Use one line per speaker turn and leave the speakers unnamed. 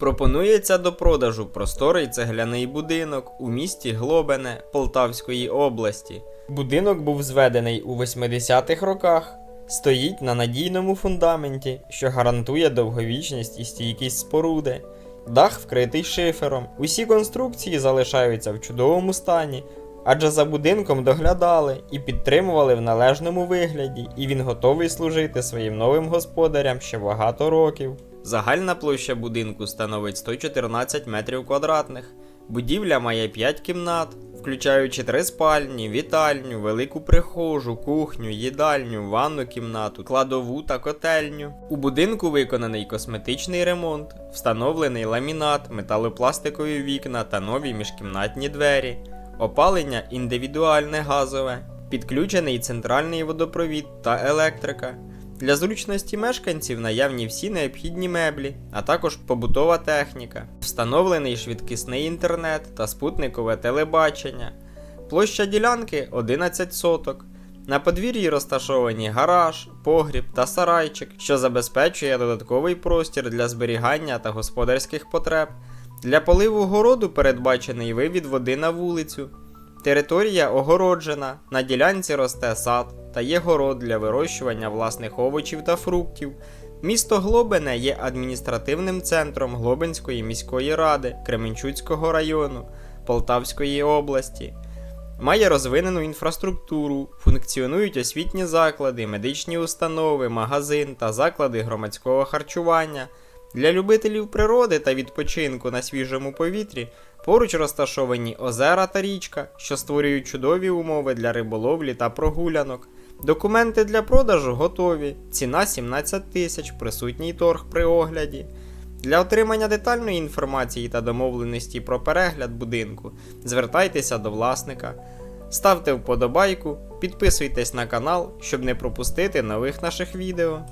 Пропонується до продажу просторий цегляний будинок у місті Глобене Полтавської області. Будинок був зведений у 80-х роках, стоїть на надійному фундаменті, що гарантує довговічність і стійкість споруди. Дах вкритий шифером. Усі конструкції залишаються в чудовому стані, адже за будинком доглядали і підтримували в належному вигляді, і він готовий служити своїм новим господарям ще багато років. Загальна площа будинку становить 114 метрів квадратних. Будівля має 5 кімнат, включаючи три спальні, вітальню, велику прихожу, кухню, їдальню, ванну кімнату, кладову та котельню. У будинку виконаний косметичний ремонт, встановлений ламінат, металопластикові вікна та нові міжкімнатні двері, опалення індивідуальне газове, підключений центральний водопровід та електрика. Для зручності мешканців наявні всі необхідні меблі, а також побутова техніка, встановлений швидкісний інтернет та спутникове телебачення. Площа ділянки 11 соток. На подвір'ї розташовані гараж, погріб та сарайчик, що забезпечує додатковий простір для зберігання та господарських потреб. Для поливу городу передбачений вивід води на вулицю. Територія огороджена, на ділянці росте сад та є город для вирощування власних овочів та фруктів. Місто Глобине є адміністративним центром Глобинської міської ради Кременчуцького району Полтавської області. Має розвинену інфраструктуру, функціонують освітні заклади, медичні установи, магазин та заклади громадського харчування. Для любителів природи та відпочинку на свіжому повітрі поруч розташовані озера та річка, що створюють чудові умови для риболовлі та прогулянок. Документи для продажу готові. Ціна 17 тисяч, присутній торг при огляді. Для отримання детальної інформації та домовленості про перегляд будинку звертайтеся до власника. Ставте вподобайку, підписуйтесь на канал, щоб не пропустити нових наших відео.